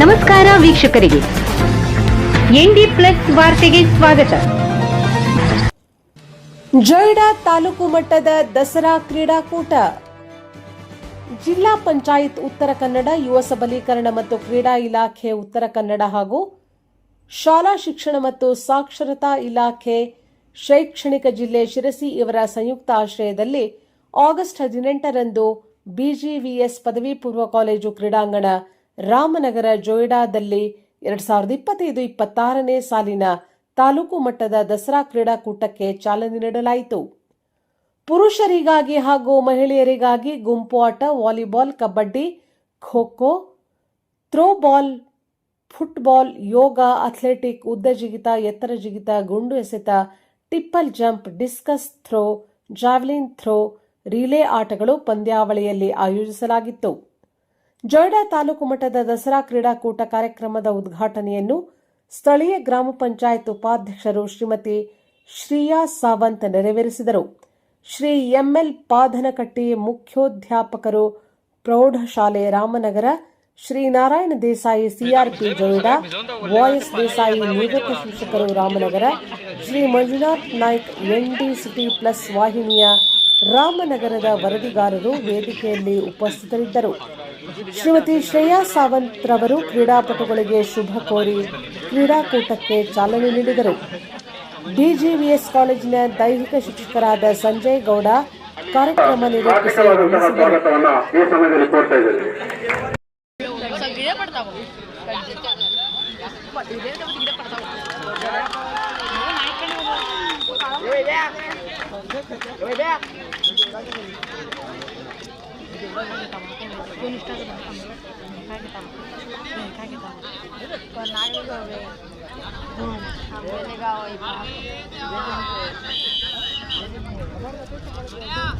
ನಮಸ್ಕಾರ ವೀಕ್ಷಕರಿಗೆ. ND plus ವಾರ್ತೆಗೆ ಸ್ವಾಗತ. ಜೊಯ್ಡಾ ತಾಲೂಕು ಮಟ್ಟದ ದಸರಾ ಕ್ರೀಡಾಕೂಟ. ಜಿಲ್ಲಾ ಪಂಚಾಯತ್ ಉತ್ತರ ಕನ್ನಡ, ಯುವ ಸಬಲೀಕರಣ ಮತ್ತು ಕ್ರೀಡಾ ಇಲಾಖೆ ಉತ್ತರ ಕನ್ನಡ ಹಾಗೂ ಶಾಲಾ ಶಿಕ್ಷಣ ಮತ್ತು ಸಾಕ್ಷರತಾ ಇಲಾಖೆ ಶೈಕ್ಷಣಿಕ ಜಿಲ್ಲೆ ಶಿರಸಿ ಇವರ ಸಂಯುಕ್ತ ಆಶ್ರಯದಲ್ಲಿ ಆಗಸ್ಟ್ ಹದಿನೆಂಟರಂದು ಬಿಜಿವಿಎಸ್ ಪದವಿ ಪೂರ್ವ ಕಾಲೇಜು ಕ್ರೀಡಾಂಗಣ ರಾಮನಗರ ಜೋಯಿಡಾದಲ್ಲಿ ಎರಡ್ ಸಾವಿರದ ಇಪ್ಪತ್ತೈದು ಇಪ್ಪತ್ತಾರನೇ ಸಾಲಿನ ತಾಲೂಕು ಮಟ್ಟದ ದಸರಾ ಕ್ರೀಡಾಕೂಟಕ್ಕೆ ಚಾಲನೆ ನೀಡಲಾಯಿತು. ಪುರುಷರಿಗಾಗಿ ಹಾಗೂ ಮಹಿಳೆಯರಿಗಾಗಿ ಗುಂಪು ಆಟ, volleyball, kabaddi kho kho throwball, football, yoga, athletic ಉದ್ದ ಜಿಗಿತ ಎತ್ತರ ಜಿಗಿತ ಗುಂಡು ಎಸೆತ, triple jump, discus throw, javelin throw, relay ಆಟಗಳು ಪಂದ್ಯಾವಳಿಯಲ್ಲಿ ಆಯೋಜಿಸಲಾಗಿತ್ತು. ಜೊಯ್ಡಾ ತಾಲೂಕು ಮಟ್ಟದ ದಸರಾ ಕ್ರೀಡಾಕೂಟ ಕಾರ್ಯಕ್ರಮದ ಉದ್ಘಾಟನೆಯನ್ನು ಸ್ಥಳೀಯ ಗ್ರಾಮ ಪಂಚಾಯತ್ ಉಪಾಧ್ಯಕ್ಷರು ಶ್ರೀಮತಿ ಶ್ರೀಯಾ ಸಾವಂತ್ ನೆರವೇರಿಸಿದರು. ಶ್ರೀ ಎಂಎಲ್ ಪಾಧನಕಟ್ಟಿ ಮುಖ್ಯೋಧ್ಯಾಪಕರು ಪ್ರೌಢಶಾಲೆ ರಾಮನಗರ, ಶ್ರೀ ನಾರಾಯಣ ದೇಸಾಯಿ ಸಿಆರ್ಪಿ ಜೊಯ್ಡಾ, ವಾಯ್ಸ್ ದೇಸಾಯಿ ನಿವೃತ್ತ ಶಿಕ್ಷಕರು Ramanagar, Shri Manjunath Naik ND city plus ವಾಹಿನಿಯ ರಾಮನಗರದ ವರದಿಗಾರರು ವೇದಿಕೆಯಲ್ಲಿ ಉಪಸ್ಥಿತರಿದ್ದರು. ಶ್ರೀಮತಿ ಶ್ರೇಯಾ ಸಾವಂತ್ ರವರು ಕ್ರೀಡಾಪಟುಗಳಿಗೆ ಶುಭ ಕೋರಿ ಕ್ರೀಡಾಕೂಟಕ್ಕೆ ಚಾಲನೆ ನೀಡಿದರು. ಡಿಜಿವಿಎಸ್ ಕಾಲೇಜಿನ ದೈಹಿಕ ಶಿಕ್ಷಕರಾದ ಸಂಜಯ್ ಗೌಡ ಕಾರ್ಯಕ್ರಮ ನಿರೂಪಿಸಿ bebek. Yeah.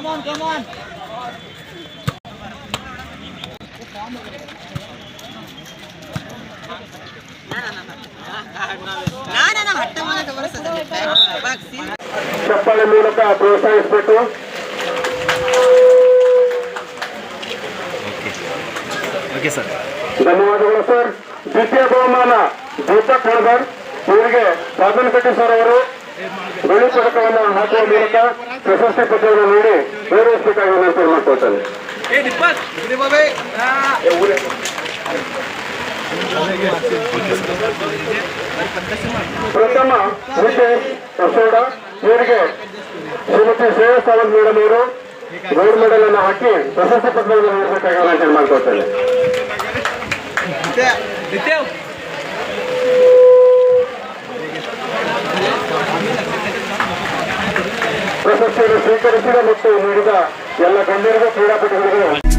Hutti on, come on. ಚಪ್ಪಾಳೆ ಮೂಲಕ ಪ್ರೋತ್ಸಾಹಿಸಬೇಕು ಓಕೆ ಸರ್ ಧನ್ಯವಾದಗಳು ಸರ್ ದ್ವಿತೀಯ ಬಹುಮಾನ ದೀಪಕ್ ಹಣದರ್ ಇವರಿಗೆ ಸಾಧನಕಟ್ಟಿ ಸರ್ ಅವರು ಬೆಳ್ಳಿ ಪದಕವನ್ನು ಹಾಕುವ ಮೂಲಕ ಪ್ರಶಸ್ತಿ ಪತ್ರವನ್ನು ನೀಡಿ ಗೌರವಿಸಬೇಕಾಗಿ ವಿನಂತಿ ಮಾಡ್ಕೊಳ್ತೇನೆ. ಪ್ರಥಮ ವಿಜಯ್ ಕಸೋಡ ಇವರಿಗೆ ಶ್ರೀಮತಿ ಸೇವಾ ಸಾವಂತ್ ಮೇಡಮ್ ಅವರು ಗೋಲ್ಡ್ ಮೆಡಲ್ ಅನ್ನು ಹಾಕಿ ಪ್ರಶಸ್ತಿ ಪತ್ರವನ್ನು ನೀಡಬೇಕಾಗಿ ವಿನಂತಿ ಮಾಡ್ಕೊಳ್ತೇನೆ. ಪ್ರಶಸ್ತಿಯನ್ನು ಸ್ವೀಕರಿಸಿದ ಮತ್ತು ನೀಡಿದ ಎಲ್ಲ ಗಣ್ಯರಿಗೂ ಕ್ರೀಡಾಪಟುಗಳಿಗೂ